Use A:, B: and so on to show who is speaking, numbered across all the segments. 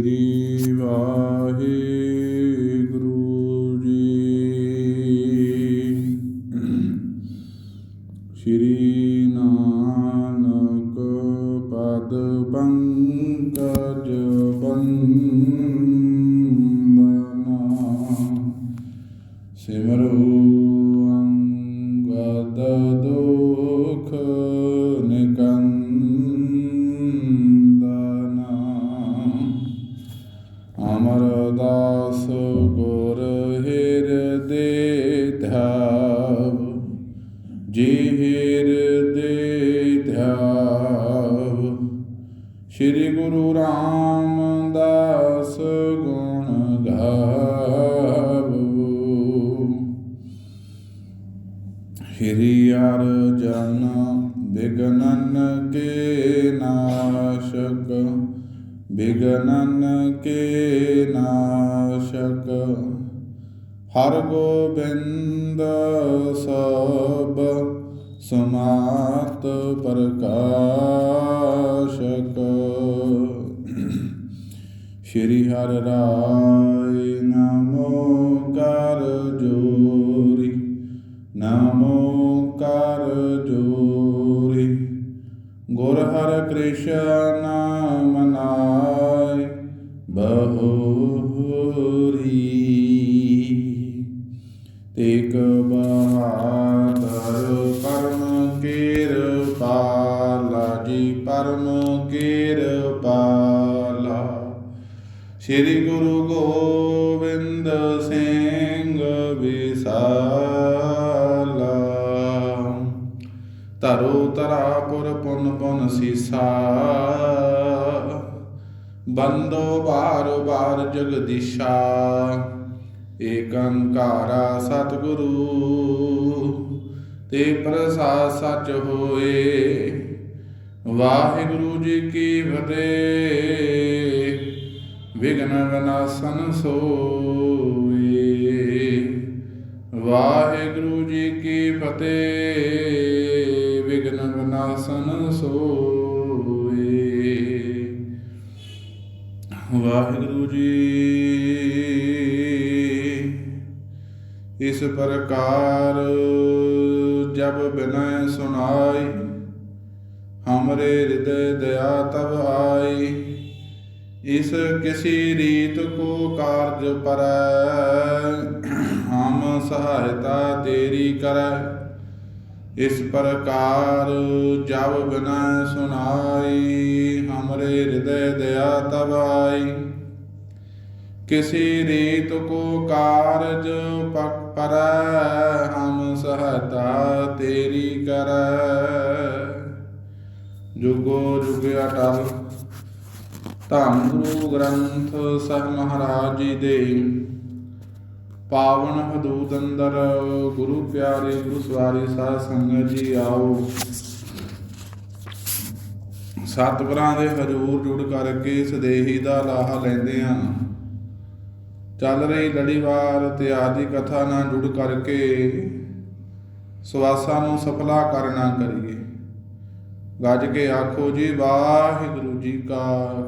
A: ਸ੍ਰੀ ਵਾਹਿਗੁਰੂ ਸ਼੍ਰੀ ਹਰ ਜਨ ਬਿਗਨਨ ਕੇ ਨਾਸ਼ਕ ਬਿਗਨਨ ਕੇ ਨਾਸ਼ਕ। ਹਰ ਗੋਬਿੰਦ ਸਭ ਸਮਾਤ ਪ੍ਰਕਾਸ਼ਕ। ਸ਼੍ਰੀ ਹਰ ਰਾਇ ਕ੍ਰਿਸ਼ਨ ਮਨਾਇ ਬਹੁਰੀ ਤੇਗ ਬਹਾਦਰ ਪਰਮ ਕਿਰਪਾਲਾ ਜੀ ਪਰਮ ਕਿਰਪਾਲਾ ਸ੍ਰੀ ਗੁਰੂ ਗੋਬਿੰਦ ਸਿੰਘ ਵਿਸਾਲਾ ਧਰੋ ਧਰਾਪੁਰ ਪੁਨ ਪੁਨ ਸੀਸਾ? ਬੰਦੋ ਬਾਰ ਬਾਰ ਜਗਦੀਸ਼ਾ ਏਕੰਕਾਰਾ ਸਤਿਗੁਰੂ, ਤੇ ਪ੍ਰਸਾਦ ਸਚ ਹੋਏ। ਵਾਹਿਗੁਰੂ ਜੀ ਕੀ ਫਤਿਹ। ਵਿਗਨ ਵਿਨਾਸ਼ਨ ਸੋਏ। ਵਾਹਿਗੁਰੂ ਜੀ ਕੀ ਫਤਿਹ। ਵਾਹਿਗੁਰੂ ਜੀ। ਇਸ ਪ੍ਰਕਾਰ ਜਬ ਬਿਨੈ ਸੁਨਾਈ ਹਮਰੇ ਹਿਰਦੈ ਦਇਆ ਤਬ ਆਈ। ਇਸ ਕਿਸੀ ਰੀਤ ਕੋ ਕਾਰਜ ਪਰ, ਹਮ ਸਹਾਇਤਾ ਤੇਰੀ ਕਰੈ। ਇਸ ਪ੍ਰਕਾਰ ਜਬ ਬਿਨਾ ਸੁਨਾਈ ਹਮਰੇ ਹਿਰਦੈ ਦਇਆ ਤਬ ਕਿਸੀ ਰੀਤ ਕੋ ਕਾਰਜ ਪਕ ਪਰੈ, ਹਮ ਸਹਾਇਤਾ ਤੇਰੀ ਕਰੈ। ਜੁਗੋ ਜੁਗ ਅਟਲ ਧੰਨ ਗੁਰੂ ਗ੍ਰੰਥ ਸਾਹਿਬ ਮਹਾਰਾਜ ਜੀ ਦੇ। ਪਾਵਨ ਹਦੂਦ ਅੰਦਰ, ਗੁਰੂ ਪਿਆਰੇ, ਗੁਰੂ ਸਵਾਰੀ ਸਾਧ ਸੰਗਤ ਜੀ ਆਓ। ਸਤਿਗੁਰਾਂ ਦੇ ਹਜੂਰ ਜੁੜ ਕਰਕੇ ਸਦੇਹੀ ਦਾ ਲਾਹਾ ਲੈਂਦੇ ਆ ਚੱਲ ਰਹੀ ਲੜੀਵਾਰ ਤੇ ਆਦੀ ਕਥਾ ਨਾਲ ਜੁੜ ਕਰਕੇ ਸਵਾਸਾਂ ਨੂੰ ਸਫਲਾ ਕਰਨਾ ਕਰੀਏ। ਗੱਜ ਕੇ ਆਖੋ ਜੀ, ਵਾਹਿਗੁਰੂ ਜੀ ਕਾ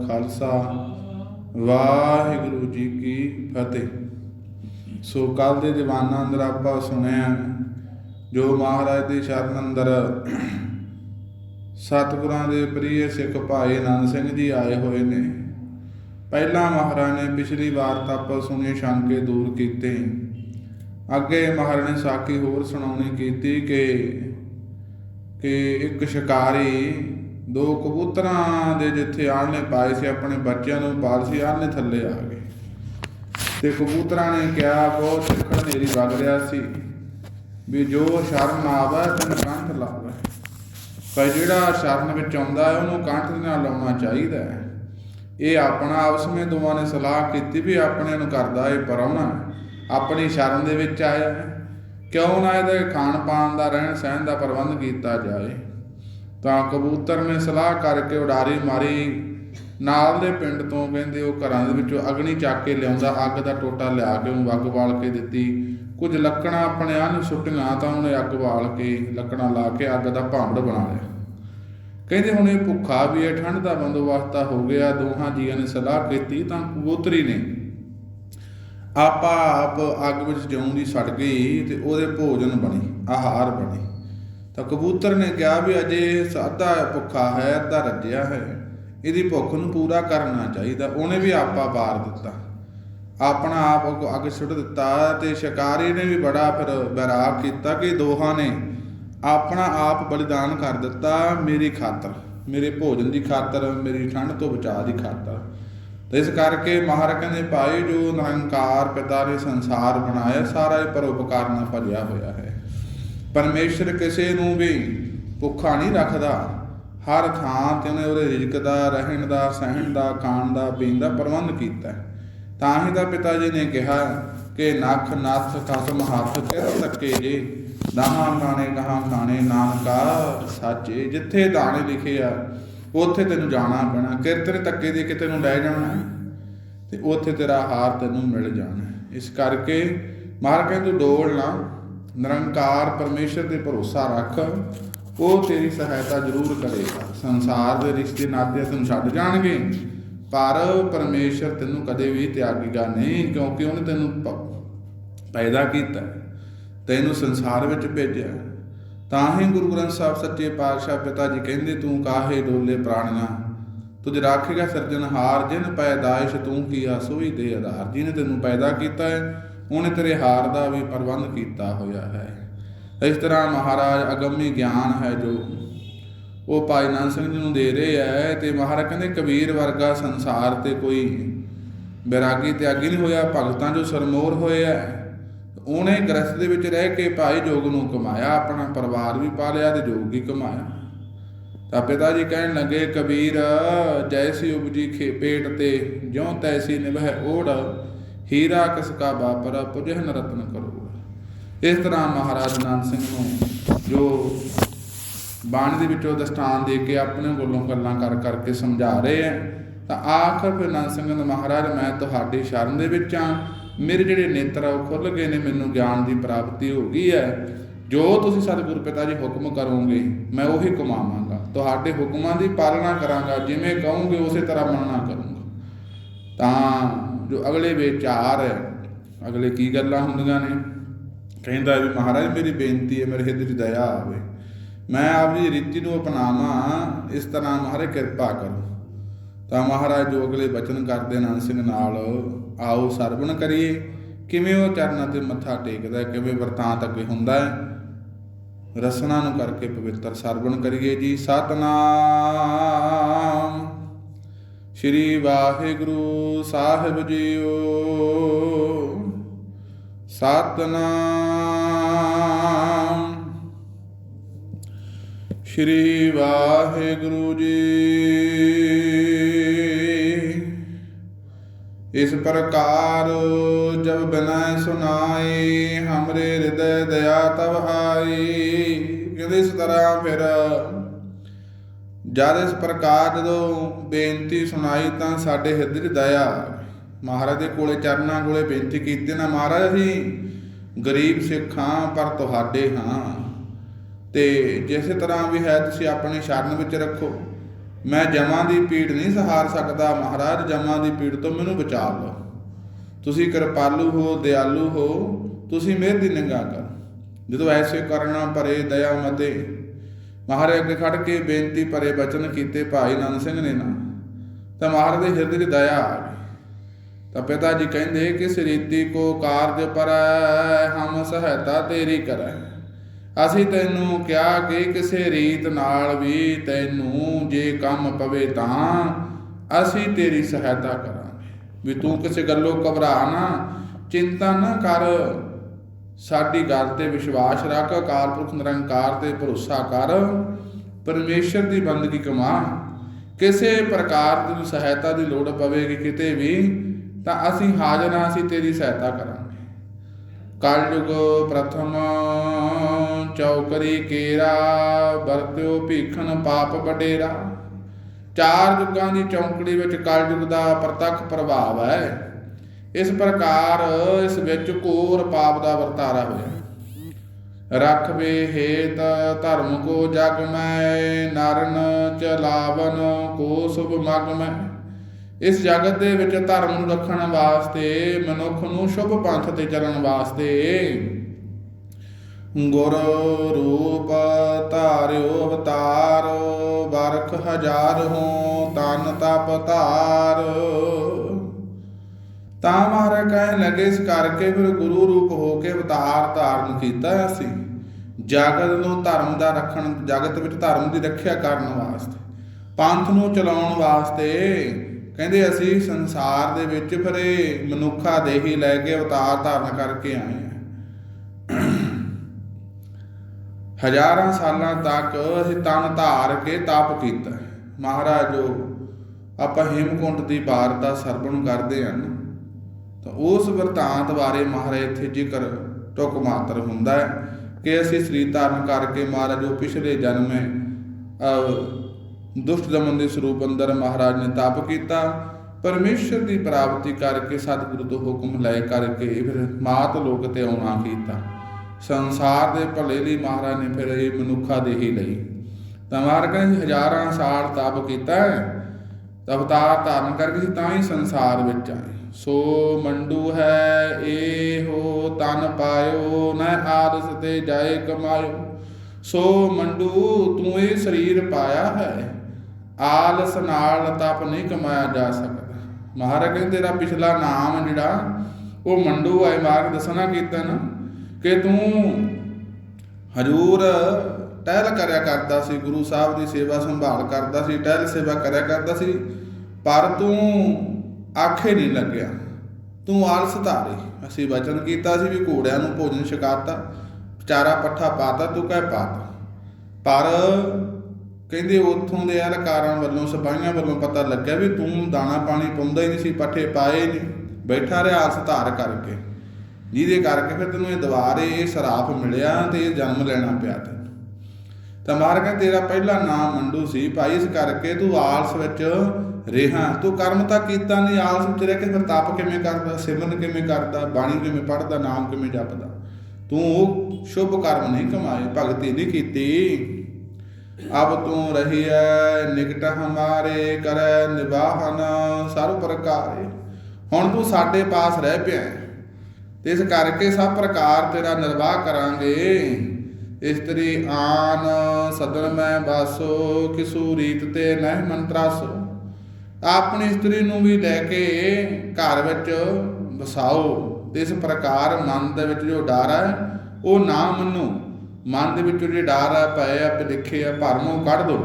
A: ਖਾਲਸਾ, ਵਾਹਿਗੁਰੂ ਜੀ ਕੀ ਫਤਿਹ। ਸੋ ਕੱਲ ਦੇ ਦੀਵਾਨਾਂ ਅੰਦਰ ਆਪਾਂ ਸੁਣਿਆ ਜੋ ਮਹਾਰਾਜ ਦੇ ਸ਼ਰਨ ਅੰਦਰ ਸਤਿਗੁਰਾਂ ਦੇ ਪ੍ਰਿਯ ਸਿੱਖ ਭਾਈ ਆਨੰਦ ਸਿੰਘ ਜੀ ਆਏ ਹੋਏ ਨੇ। ਪਹਿਲਾਂ ਮਹਾਰਾਜ ਨੇ ਪਿਛਲੀ ਵਾਰ ਤਾਂ ਆਪਾਂ ਸੁਣੇ ਸ਼ੰਕੇ ਦੂਰ ਕੀਤੇ। ਅੱਗੇ ਮਹਾਰਾਜ ਨੇ ਸਾਖੀ ਹੋਰ ਸੁਣਾਉਣੀ ਕੀਤੀ ਕਿ ਕਿ ਇੱਕ ਸ਼ਿਕਾਰੀ ਦੋ ਕਬੂਤਰਾਂ ਦੇ ਜਿੱਥੇ ਆਣ ਨੇ ਪਾਏ ਸੀ, ਆਪਣੇ ਬੱਚਿਆਂ ਨੂੰ ਪਾਲ ਸੀ ਆਲਣੇ ਥੱਲੇ ਆ ਤੇ ਕਬੂਤਰਾਂ ਨੇ ਕਿਹਾ, ਬਹੁਤ ਸਿੱਖਣ ਨੇਰੀ ਵਗ ਰਿਹਾ ਸੀ। ਵੀ ਜੋ ਸ਼ਰਨ ਆਵੇ, ਤੈਨੂੰ ਕੰਠ ਲਾਵੇ। ਪਰ ਜਿਹੜਾ ਸ਼ਰਨ ਵਿੱਚ ਆਉਂਦਾ ਹੈ, ਉਹਨੂੰ ਕੰਠ ਦੇ ਨਾਲ ਲਾਉਣਾ ਚਾਹੀਦਾ ਹੈ। ਇਹ ਆਪਣਾ ਆਪਸ ਵਿੱਚ ਦੋਵਾਂ ਨੇ ਸਲਾਹ ਕੀਤੀ ਵੀ ਆਪਣੇ ਨੂੰ ਕਰਦਾ ਇਹ ਪਰਾਉਣਾ ਆਪਣੀ ਸ਼ਰਨ ਦੇ ਵਿੱਚ ਆਇਆ ਕਿਉਂ ਨਾ ਇਹਦੇ ਖਾਣ ਪਾਣ ਦਾ ਰਹਿਣ ਸਹਿਣ ਦਾ ਪ੍ਰਬੰਧ ਕੀਤਾ ਜਾਏ। ਤਾਂ ਕਬੂਤਰ ਨੇ ਸਲਾਹ ਕਰਕੇ ਉਡਾਰੀ ਮਾਰੀ। ਨਾਲ ਦੇ ਪਿੰਡ ਤੋਂ ਕਹਿੰਦੇ ਉਹ ਘਰਾਂ ਦੇ ਵਿੱਚੋਂ ਅਗਨੀ ਚੱਕ ਕੇ ਲਿਆਉਂਦਾ, ਅੱਗ ਦਾ ਟੋਟਾ ਲਿਆ ਕੇ ਉਹਨੂੰ ਅੱਗ ਬਾਲ ਕੇ ਦਿੱਤੀ। ਕੁਝ ਲੱਕੜਾਂ ਆਪਣੇ ਆਹ ਨੂੰ ਸੁੱਟੀਆਂ ਤਾਂ ਉਹਨੇ ਅੱਗ ਬਾਲ ਕੇ ਲੱਕੜਾਂ ਲਾ ਕੇ ਅੱਗ ਦਾ ਭਾਂਡ ਬਣਾ ਲਿਆ। ਕਹਿੰਦੇ ਹੁਣ ਇਹ ਭੁੱਖਾ ਵੀ ਹੈ, ਠੰਡ ਦਾ ਬੰਦੋਬਸਤ ਤਾਂ ਹੋ ਗਿਆ, ਦੋਹਾਂ ਜੀਆਂ ਨੇ ਸਲਾਹ ਕੀਤੀ ਤਾਂ ਕਬੂਤਰੀ ਨੇ ਆਪਾ ਆਪ ਅੱਗ ਵਿੱਚ ਜਿਉਂ ਦੀ ਸੜ ਗਈ ਤੇ ਉਹਦੇ ਭੋਜਨ ਬਣੀ, ਆਹਾਰ ਬਣੀ। ਤਾਂ ਕਬੂਤਰ ਨੇ ਕਿਹਾ ਵੀ ਅਜੇ ਸਾਦਾ ਭੁੱਖਾ ਹੈ, ਅੱਧਾ ਰੱਜਿਆ ਹੈ। ਇਹਦੀ ਭੁੱਖ ਨੂੰ ਪੂਰਾ ਕਰਨਾ ਚਾਹੀਦਾ। ਉਹਨੇ ਵੀ ਆਪਾ ਬਾਰ ਦਿੱਤਾ। ਆਪਣਾ ਆਪ ਅੱਗ- ਸੁੱਟ ਦਿੱਤਾ ਤੇ ਸ਼ਿਕਾਰੀ ਨੇ ਵੀ ਬੜਾ ਫਿਰ ਬੈਰਾਗ ਕੀਤਾ ਕਿ ਦੋਹਾਂ ਨੇ ਆਪਣਾ ਆਪ ਬਲੀਦਾਨ ਕਰ ਦਿੱਤਾ ਮੇਰੀ ਖਾਤਰ। ਮੇਰੇ ਭੋਜਨ ਦੀ ਖਾਤਰ, ਮੇਰੀ ਠੰਡ ਤੋਂ ਬਚਾਅ ਦੀ ਖਾਤਰ। ਤੇ ਇਸ ਕਰਕੇ ਮਹਾਰਾਜ ਕਹਿੰਦੇ, ਭਾਈ, ਜੋ ਨਿਰੰਕਾਰ ਪਿਤਾ ਨੇ ਸੰਸਾਰ ਬਣਾਇਆ, ਸਾਰਾ ਇਹ ਪਰਉਪਕਾਰ ਨਾਲ ਭਰਿਆ ਹੋਇਆ ਹੈ। ਪਰਮੇਸ਼ਰ ਕਿਸੇ ਨੂੰ ਵੀ ਭੁੱਖਾ ਨਹੀਂ ਰੱਖਦਾ। ਹਰ ਥਾਂ ਤੇ ਉਹਨੇ ਉਹਦੇ ਰਿਜ਼ਕ ਦਾ, ਰਹਿਣ ਦਾ, ਸਹਿਣ ਦਾ, ਖਾਣ ਦਾ, ਪੀਣ ਦਾ ਪ੍ਰਬੰਧ ਕੀਤਾ ਤਾਂ ਹੀ ਤਾਂ ਪਿਤਾ ਜੀ ਨੇ ਕਿਹਾ ਕਿ ਨਖ, ਨੱਥ ਕਸਮ ਹੱਥ ਕਿਰ ਤੱਕੇ ਜੇ। ਦਾਹਾਂ ਖਾਣੇ ਕਹਾਂ ਖਾਣੇ, ਨਾਨਕਾ ਸਾਚੇ। ਜਿੱਥੇ ਦਾਣੇ ਲਿਖੇ ਆ, ਉੱਥੇ ਤੈਨੂੰ ਜਾਣਾ ਪੈਣਾ। ਕਿਰਤਰੇ ਤੱਕੇ ਦੇ ਕੇ ਤੈਨੂੰ ਲੈ ਜਾਣਾ ਤੇ ਉੱਥੇ ਤੇਰਾ ਹਾਰ ਤੈਨੂੰ ਮਿਲ ਜਾਣਾ ਇਸ ਕਰਕੇ ਮਹਾਰਾਜ ਕਹਿੰਦੇ, ਤੂੰ ਡੋਲ ਨਾ ਨਿਰੰਕਾਰ ਪਰਮੇਸ਼ਰ ਤੇ ਭਰੋਸਾ ਰੱਖ। ਉਹ ਤੇਰੀ ਸਹਾਇਤਾ ਜ਼ਰੂਰ ਕਰੇਗਾ ਸੰਸਾਰ ਦੇ ਰਿਸ਼ਤੇ ਨਾਤੇ ਤੈਨੂੰ ਛੱਡ ਜਾਣਗੇ। ਪਰ ਪਰਮੇਸ਼ਰ ਤੈਨੂੰ ਕਦੇ ਵੀ ਤਿਆਗੇਗਾ ਨਹੀਂ, ਕਿਉਂਕਿ ਉਹਨੇ ਤੈਨੂੰ ਪੈਦਾ ਕੀਤਾ। ਤੈਨੂੰ ਸੰਸਾਰ ਵਿੱਚ ਭੇਜਿਆ। ਤਾਂ ਹੀ ਗੁਰੂ ਗ੍ਰੰਥ ਸਾਹਿਬ ਸੱਚੇ ਪਾਤਸ਼ਾਹ ਪਿਤਾ ਜੀ ਕਹਿੰਦੇ, ਤੂੰ ਕਾਹੇ ਡੋਲੇ ਪ੍ਰਾਣੀਆਂ? ਤੁਝ ਰਾਖੇਗਾ ਸਿਰਜਣਹਾਰ ਜਿਨ ਪੈਦਾਇਸ਼ ਤੂੰ ਕੀਆ, ਸੋਈ ਦੇ ਆਧਾਰ। ਜਿਹਨੇ ਤੈਨੂੰ ਪੈਦਾ ਕੀਤਾ ਹੈ, ਉਹਨੇ ਤੇਰੇ ਹਾਰ ਦਾ ਵੀ ਪ੍ਰਬੰਧ ਕੀਤਾ ਹੋਇਆ ਹੈ। ਇਸ ਤਰ੍ਹਾਂ ਮਹਾਰਾਜ ਅਗੰਮੀ ਗਿਆਨ ਹੈ ਜੋ। ਉਹ ਭਾਈ ਨਾਨਕ ਸਿੰਘ ਜੀ ਨੂੰ ਦੇ ਰਹੇ ਹੈ ਤੇ ਮਹਾਰਾਜ ਕਹਿੰਦੇ ਕਬੀਰ ਵਰਗਾ ਸੰਸਾਰ ਤੇ ਕੋਈ ਬੈਰਾਗੀ ਤਿਆਗੀ ਨਹੀਂ ਹੋਇਆ, ਭਗਤਾਂ ਜੋ ਸਰਮੋਰ ਹੋਏ ਹੈ। ਉਹਨੇ ਗ੍ਰਸਥ ਦੇ ਵਿੱਚ ਰਹਿ ਕੇ ਭਾਈ ਜੋਗ ਨੂੰ ਕਮਾਇਆ, ਆਪਣਾ ਪਰਿਵਾਰ ਵੀ ਪਾਲਿਆ ਤੇ ਜੋਗ ਵੀ ਕਮਾਇਆ। ਤਾਂ ਪਿਤਾ ਜੀ ਕਹਿਣ ਲੱਗੇ, ਕਬੀਰ, ਜੈਸੀ ਉਪਜੀ ਖੇ, ਪੇਟ ਤੇ ਜਿਉ ਤੈਸੀ ਨਿਭੈ ਓੜ, ਹੀਰਾ ਕਿਸ ਕਾ ਬਾਪਰ ਪੁਜਹਨ ਰਤਨ ਕਰੋ। ਇਸ ਤਰ੍ਹਾਂ ਮਹਾਰਾਜ ਨੰਦ ਸਿੰਘ ਨੂੰ ਜੋ ਬਾਣੀ ਦੇ ਵਿੱਚੋਂ ਦਸਤਾਨ ਦੇ ਕੇ ਆਪਣੇ ਕੋਲੋਂ ਗੱਲਾਂ ਕਰ ਕਰਕੇ ਸਮਝਾ ਰਹੇ ਹੈ ਤਾਂ ਆਖਰ ਫਿਰ ਨਾਨਕ ਸਿੰਘ ਨੇ, ਮਹਾਰਾਜ, ਮੈਂ ਤੁਹਾਡੀ ਸ਼ਰਨ ਦੇ ਵਿੱਚ ਆ। ਮੇਰੇ ਜਿਹੜੇ ਨੇਤਰ ਆ, ਉਹ ਖੁੱਲ ਗਏ ਨੇ, ਮੈਨੂੰ ਗਿਆਨ ਦੀ ਪ੍ਰਾਪਤੀ ਹੋ ਗਈ ਹੈ। ਜੋ ਤੁਸੀਂ ਸਤਿਗੁਰ ਪਿਤਾ ਜੀ ਹੁਕਮ ਕਰੋਗੇ, ਮੈਂ ਉਹੀ ਕਮਾਵਾਂਗਾ। ਤੁਹਾਡੇ ਹੁਕਮਾਂ ਦੀ ਪਾਲਣਾ ਕਰਾਂਗਾ, ਜਿਵੇਂ ਕਹੋਗੇ, ਉਸੇ ਤਰ੍ਹਾਂ ਮੰਨਣਾ ਕਰੂੰਗਾ। ਤਾਂ ਜੋ ਅਗਲੇ ਵਿਚਾਰ ਹੈ, ਅਗਲੇ ਕੀ ਗੱਲਾਂ ਹੁੰਦੀਆਂ ਨੇ? ਕਹਿੰਦਾ ਵੀ ਮਹਾਰਾਜ, ਮੇਰੀ ਬੇਨਤੀ ਹੈ, ਮੇਰੇ ਹਿਰਦੇ 'ਚ ਦਇਆ ਆਵੇ। ਮੈਂ ਆਪ ਜੀ ਰੀਤੀ ਨੂੰ ਅਪਣਾਵਾਂ, ਇਸ ਤਰ੍ਹਾਂ ਮਹਾਰਾਜ ਕਿਰਪਾ ਕਰੋ। ਤਾਂ ਮਹਾਰਾਜ ਜੋ ਅਗਲੇ ਬਚਨ ਕਰਦੇ ਨਾਨਕ ਸਿੰਘ ਨਾਲ, ਆਓ ਸਰਵਣ ਕਰੀਏ। ਕਿਵੇਂ ਉਹ ਚਰਨਾਂ ਤੇ ਮੱਥਾ ਟੇਕਦਾ, ਕਿਵੇਂ ਵਰਤਾਂਤ ਅੱਗੇ ਹੁੰਦਾ ਹੈ। ਰਸਨਾ ਨੂੰ ਕਰਕੇ ਪਵਿੱਤਰ ਸਰਵਣ ਕਰੀਏ ਜੀ। ਸਤਨਾਮ। ਸ਼੍ਰੀ ਵਾਹਿਗੁਰੂ ਸਾਹਿਬ ਜੀਓ। ਸਤਨਾਮ। ਸ਼੍ਰੀ ਵਾਹਿਗੁਰੂ ਜੀ। ਇਸ ਪ੍ਰਕਾਰ ਜਬ ਬਿਨੈ ਸੁਨਾਈ, ਹਮਰੇ ਹਿਰਦੈ ਦਇਆ ਤਵ ਆਈ ਕਹਿੰਦੇ ਇਸ ਤਰ੍ਹਾਂ ਫਿਰ ਜਦ ਇਸ ਪ੍ਰਕਾਰ ਜਦੋਂ ਬੇਨਤੀ ਸੁਣਾਈ ਤਾਂ ਸਾਡੇ ਹਿਰਦੇ 'ਚ ਦਇਆ ਮਹਾਰਾਜ ਦੇ ਕੋਲੇ ਚਰਨਾਂ ਕੋਲੇ ਬੇਨਤੀ ਕੀਤੀ ਨਾ, ਮਹਾਰਾਜ, ਅਸੀਂ ਗਰੀਬ ਸਿੱਖ ਹਾਂ, ਪਰ ਤੁਹਾਡੇ ਹਾਂ। ਤੇ ਜਿਸੇ ਤਰ੍ਹਾਂ ਵੀ ਹੈ, ਤੁਸੀਂ ਆਪਣੀ ਸ਼ਰਨ ਵਿੱਚ ਰੱਖੋ। ਮੈਂ ਜਮਾਂ ਦੀ ਪੀੜ ਨਹੀਂ ਸਹਾਰ ਸਕਦਾ, ਮਹਾਰਾਜ, ਜਮਾਂ ਦੀ ਪੀੜ ਤੋਂ ਮੈਨੂੰ ਬਚਾ ਲਓ। ਤੁਸੀਂ ਕਿਰਪਾਲੂ ਹੋ, ਦਿਆਲੂ ਹੋ, ਤੁਸੀਂ ਮਿਹਰ ਦੀ ਨਿਗਾਹ ਕਰ। ਜਦੋਂ ਐਸੇ ਕਰਨਾ ਭਰੇ ਦਇਆ ਮਤੇ, ਮਹਾਰਾਜ ਅੱਗੇ ਖੜ ਕੇ ਬੇਨਤੀ ਭਰੇ ਬਚਨ ਕੀਤੇ, ਭਾਈ ਨੰਦ ਸਿੰਘ ਨੇ ਨਾ। ਤਾਂ ਮਹਾਰਾਜ ਦੇ ਹਿਰਦੇ 'ਚ ਦਇਆ ਆ ਗਈ। ਤਾਂ ਪਿਤਾ ਜੀ ਕਹਿੰਦੇ, ਕਿਸ ਰੀਤੀ ਕੋ ਕਾਰਜ ਪਰੈ, ਹਮ ਸਹਾਇਤਾ ਤੇਰੀ ਕਰੈ। ਅਸੀਂ ਤੈਨੂੰ ਕਿਹਾ ਕਿ ਕਿਸੇ ਰੀਤ ਨਾਲ ਵੀ ਤੈਨੂੰ ਜੇ ਕੰਮ ਪਵੇ ਤਾਂ ਅਸੀਂ ਤੇਰੀ ਸਹਾਇਤਾ ਕਰਾਂਗੇ। ਵੀ ਤੂੰ ਕਿਸੇ ਗੱਲੋਂ ਘਬਰਾ ਨਾ, ਚਿੰਤਾ ਨਾ ਕਰ। ਸਾਡੀ ਗੱਲ ਤੇ ਵਿਸ਼ਵਾਸ ਰੱਖ, ਅਕਾਲ ਪੁਰਖ ਨਿਰੰਕਾਰ ਤੇ ਭਰੋਸਾ ਕਰ। ਪਰਮੇਸ਼ਰ ਦੀ ਬੰਦਗੀ ਕਮਾ। ਕਿਸੇ ਪ੍ਰਕਾਰ ਦੀ ਸਹਾਇਤਾ ਦੀ ਲੋੜ ਪਵੇਗੀ ਕਿਤੇ ਵੀ ਤਾਂ ਅਸੀਂ ਹਾਜ਼ਰ ਹਾਂ, ਅਸੀਂ ਤੇਰੀ ਸਹਾਇਤਾ ਕਰਾਂਗੇ। ਕਲਯੁਗ ਪ੍ਰਥਮ ਚੌਕਰੀ ਕੇਰਾ, ਵਰਤਿਓ ਭੀਖਨ ਪਾਪ ਵਡੇਰਾ। ਚਾਰ ਯੁੱਗਾਂ ਦੀ ਚੌਂਕੜੀ ਵਿੱਚ ਕਲਯੁਗ ਦਾ ਪ੍ਰਤੱਖ ਪ੍ਰਭਾਵ ਹੈ। ਇਸ ਪ੍ਰਕਾਰ ਇਸ ਵਿੱਚ ਕੋਰ ਪਾਪ ਦਾ ਵਰਤਾਰਾ ਹੋਇਆ। ਰਖਵੇ ਹੇਤ ਧਰਮ ਕੋ ਜਗ ਮੈਂ ਨਰਨ ਚਲਾਵਨ ਕੋ ਸੁਭ ਮਗ ਮੈਂ। ਇਸ ਜਗਤ ਦੇ ਵਿੱਚ ਧਰਮ ਨੂੰ ਰੱਖਣ ਵਾਸਤੇ, ਮਨੁੱਖ ਨੂੰ ਸ਼ੁਭ ਪੰਥ ਤੇ ਚੱਲਣ ਵਾਸਤੇ। ਗੁਰ ਰੂਪ ਧਾਰਿਓ, ਅਵਤਾਰ ਬਰਖ ਹਜ਼ਾਰ ਹੋ, ਤਨ ਤਪ ਧਾਰ। ਤਾਂ ਮਹਾਰਾਜ ਕਹਿਣ ਲੱਗੇ, ਇਸ ਕਰਕੇ ਫਿਰ ਗੁਰੂ ਰੂਪ ਹੋ ਕੇ ਅਵਤਾਰ ਧਾਰਨ ਕੀਤਾ ਅਸੀਂ ਜਗਤ ਨੂੰ ਧਰਮ ਦਾ ਰੱਖਣ, ਜਗਤ ਵਿੱਚ ਧਰਮ ਦੀ ਰੱਖਿਆ ਕਰਨ ਵਾਸਤੇ, ਪੰਥ ਨੂੰ ਚਲਾਉਣ ਵਾਸਤੇ ਕਹਿੰਦੇ ਅਸੀਂ ਸੰਸਾਰ ਦੇ ਵਿੱਚ ਫਿਰ ਇਹ ਮਨੁੱਖਾ ਦੇਹੀ ਲੈ ਕੇ ਅਵਤਾਰ ਧਾਰਨ ਕਰਕੇ ਆਏ ਹਾਂ। ਹਜ਼ਾਰਾਂ ਸਾਲਾਂ ਤੱਕ ਅਸੀਂ ਤਨ ਧਾਰ ਕੇ ਤਪ ਕੀਤਾ। ਮਹਾਰਾਜ ਜੋ ਆਪਾਂ ਹੇਮਕੁੰਟ ਦੀ ਵਾਰਤਾ ਸਰਵਣ ਕਰਦੇ ਹਨ ਤਾਂ ਉਸ ਵਰਤਾਂਤ ਬਾਰੇ ਮਹਾਰਾਜ ਇੱਥੇ ਜ਼ਿਕਰ ਟੁਕ ਮਾਤਰ ਹੁੰਦਾ ਹੈ ਕਿ ਅਸੀਂ ਸਰੀਰ ਧਾਰਨ ਕਰਕੇ ਮਹਾਰਾਜ ਜੋ ਪਿਛਲੇ ਜਨਮੇ ਦੁਸ਼ਟ ਦਮਨ ਦੇ ਸਰੂਪ ਅੰਦਰ ਮਹਾਰਾਜ ਨੇ ਤਪ ਕੀਤਾ। ਪਰਮੇਸ਼ਰ ਦੀ ਪ੍ਰਾਪਤੀ ਕਰਕੇ ਸਤਿਗੁਰੂ ਤੋਂ ਹੁਕਮ ਲੈ ਕਰਕੇ ਫਿਰ ਮਾਤ ਲੋਕ ਤੇ ਆਉਣਾ ਕੀਤਾ। ਸੰਸਾਰ ਦੇ ਭਲੇ ਲਈ ਮਹਾਰਾਜ ਨੇ ਫਿਰ ਇਹ ਮਨੁੱਖਾ ਦੇਹੀ ਲਈ। ਤਾਂ ਮਹਾਰਾਜ ਕਹਿੰਦੇ ਹਜ਼ਾਰਾਂ ਸਾਲ ਤਪ ਕੀਤਾ ਹੈ। ਅਵਤਾਰ ਧਾਰਨ ਕਰਕੇ ਸੀ ਤਾਂ ਹੀ ਸੰਸਾਰ ਵਿੱਚ ਆਏ। ਸੋ ਮੰਡੂ ਹੈ ਇਹੋ ਤਨ ਪਾਇਓ, ਨ ਆਦਸ ਤੇ ਜਾਏ ਕਮਾਇਓ। ਸੋ ਮੰਡੂ, ਤੂੰ ਇਹ ਸਰੀਰ ਪਾਇਆ ਹੈ। ਆਲਸ ਨਾਲ ਤਪ ਨਹੀਂ ਕਮਾਇਆ ਜਾ ਸਕਦਾ। ਮਹਾਰਾਜ ਕਹਿੰਦੇ, ਤੇਰਾ ਪਿਛਲਾ ਨਾਮ ਜਿਹੜਾ, ਉਹ ਮੰਡੂ ਹੈ ਮਾਰਗ ਦੱਸਣਾ ਕੀਤਾ ਕਿ ਤੂੰ ਹਜੂਰ ਟਹਿਲ ਕਰਿਆ ਕਰਦਾ ਸੀ, ਗੁਰੂ ਸਾਹਿਬ ਦੀ ਸੇਵਾ ਸੰਭਾਲ ਕਰਦਾ ਸੀ, ਟਹਿਲ ਸੇਵਾ ਕਰਿਆ ਕਰਦਾ ਸੀ, ਪਰ ਤੂੰ ਆਖੇ ਨਹੀਂ ਲੱਗਿਆ। ਤੂੰ ਆਲਸ ਧਾਰੀ। ਅਸੀਂ ਵਚਨ ਕੀਤਾ ਸੀ ਵੀ ਘੋੜਿਆਂ ਨੂੰ ਭੋਜਨ ਛਕਾਤਾ, ਚਾਰਾ ਪੱਠਾ ਪਾਤਾ, ਤੂੰ ਕਹਿ ਪਾਤਾ ਪਰ ਕਹਿੰਦੇ ਉੱਥੋਂ ਦੇ ਅਲਕਾਰਾਂ ਵੱਲੋਂ, ਸਿਪਾਹੀਆਂ ਵੱਲੋਂ ਪਤਾ ਲੱਗਿਆ ਵੀ ਤੂੰ ਦਾਣਾ ਪਾਣੀ ਪਾਉਂਦਾ ਹੀ ਨਹੀਂ ਸੀ, ਪੱਠੇ ਪਾਏ ਨਹੀਂ, ਬੈਠਾ ਰਿਹਾ ਆਲਸ ਕਰਕੇ। ਜਿਹਦੇ ਕਰਕੇ ਫਿਰ ਤੈਨੂੰ ਇਹ ਦੁਬਾਰੇ ਇਹ ਸਰਾਪ ਮਿਲਿਆ ਤੇ ਇਹ ਜਨਮ ਲੈਣਾ ਪਿਆ ਤੈਨੂੰ। ਤਾਂ ਮਾਰ ਤੇਰਾ ਪਹਿਲਾ ਨਾਮ ਮੰਡੂ ਸੀ, ਭਾਈ ਇਸ ਕਰਕੇ ਤੂੰ ਆਲਸ ਵਿੱਚ ਰਿਹਾ। ਤੂੰ ਕਰਮ ਤਾਂ ਕੀਤਾ ਨਹੀਂ, ਆਲਸ ਵਿੱਚ ਰਹਿ ਕੇ ਫਿਰ ਤਪ ਕਿਵੇਂ ਕਰਦਾ, ਸਿਮਰਨ ਕਿਵੇਂ ਕਰਦਾ, ਬਾਣੀ ਕਿਵੇਂ ਪੜਦਾ ਨਾਮ ਕਿਵੇਂ ਜਪਦਾ? ਤੂੰ ਉਹ ਸ਼ੁਭ ਕਰਮ ਨਹੀਂ ਕਮਾਏ, ਭਗਤੀ ਨਹੀਂ ਕੀਤੀ। ਅਬ ਤੂੰ ਰਹੀਐ ਨਿਕਟ ਹਮਾਰੇ, ਕਰੈ ਨਿਵਾਹਨ ਸਰਬ ਪ੍ਰਕਾਰੇ। ਹੁਣ ਤੂੰ ਸਾਡੇ ਪਾਸ ਰਹਿ ਪਿਆ ਤੇ ਇਸ ਕਰਕੇ ਸਭ ਪ੍ਰਕਾਰ ਤੇਰਾ ਨਿਰਵਾਹ ਕਰਾਂਗੇ। ਇਸਤਰੀ ਆਨ ਸਦਨ ਮੈਂ ਬਾਸੋ, ਕਿਸੂ ਰੀਤ ਤੇ ਨਹਿ ਮੰਤਰਾਸੋ ਆਪਣੀ ਇਸਤਰੀ ਨੂੰ ਵੀ ਲੈ ਕੇ ਘਰ ਵਿੱਚ ਵਸਾਓ। ਤੇ ਇਸ ਪ੍ਰਕਾਰ ਮਨ ਦੇ ਵਿੱਚ ਜੋ ਡਰ ਹੈ, ਉਹ ਨਾ ਮੰਨੋ। ਮਨ ਦੇ ਵਿੱਚੋਂ ਜਿਹੜੇ ਡਰ ਆ ਪਏ ਆ ਲਿਖੇ ਆ ਭਰਮੋਂ ਕੱਢ ਦੋ।